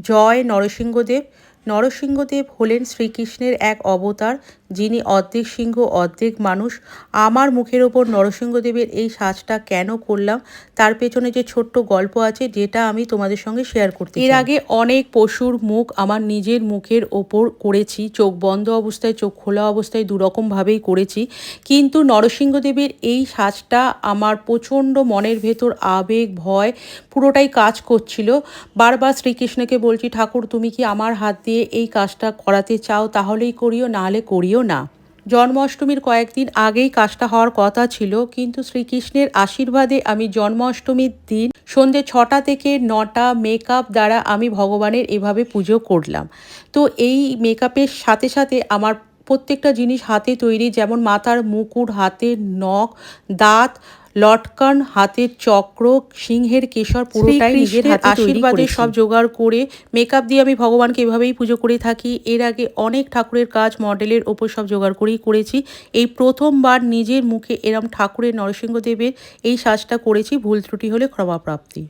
জয় নরসিংহদেব নরসিংহদেব হলেন শ্রীকৃষ্ণের এক অবতার যিনি অর্ধেক সিংহ অর্ধেক মানুষ। আমার মুখের ওপর নরসিংহদেবের এই সাজটা কেন করলাম? তার পেছনে যে ছোট্ট গল্প আছে যেটা আমি তোমাদের সঙ্গে শেয়ার করতে এর আগে অনেক পশুর মুখ আমার নিজের মুখের ওপর করেছি চোখ বন্ধ অবস্থায় চোখ খোলা অবস্থায় দুরকমভাবেই করেছি। কিন্তু নরসিংহদেবের এই সাজটা আমার প্রচণ্ড মনের ভেতর আবেগ ভয় পুরোটাই কাজ করছিল। বারবার শ্রীকৃষ্ণকে বলছি ঠাকুর তুমি কি আমার হাত দিয়ে এই কাজটা করাতে চাও তাহলেই করিও, নাহলে করিও না। জন্মাষ্টমীর কয়েকদিন আগেই কাজটা হওয়ার কথা ছিল, কিন্তু শ্রীকৃষ্ণের আশীর্বাদে আমি জন্মাষ্টমীর দিন সন্ধে ছটা থেকে নটা মেকআপ দ্বারা আমি ভগবানের এভাবে পুজো করলাম। তো এই মেকআপের সাথে সাথে আমার প্রত্যেকটা জিনিস হাতে তৈরি যেমন মাথার মুকুট হাতের নখ দাঁত লটকন হাতের চক্র সিংহের কেশর পুরোটাই নিজের হাতে আশীর্বাদে সব জোগাড় করে মেকআপ দিয়ে আমি ভগবানকে এভাবেই পুজো করে থাকি। এর আগে অনেক ঠাকুরের কাজ মডেলের ওপর সব জোগাড় করেই করেছি। এই প্রথমবার নিজের মুখে এরম ঠাকুরের নরসিংহদেবের এই সাজটা করেছি ভুল ত্রুটি হলে ক্ষমাপ্রাপ্তি।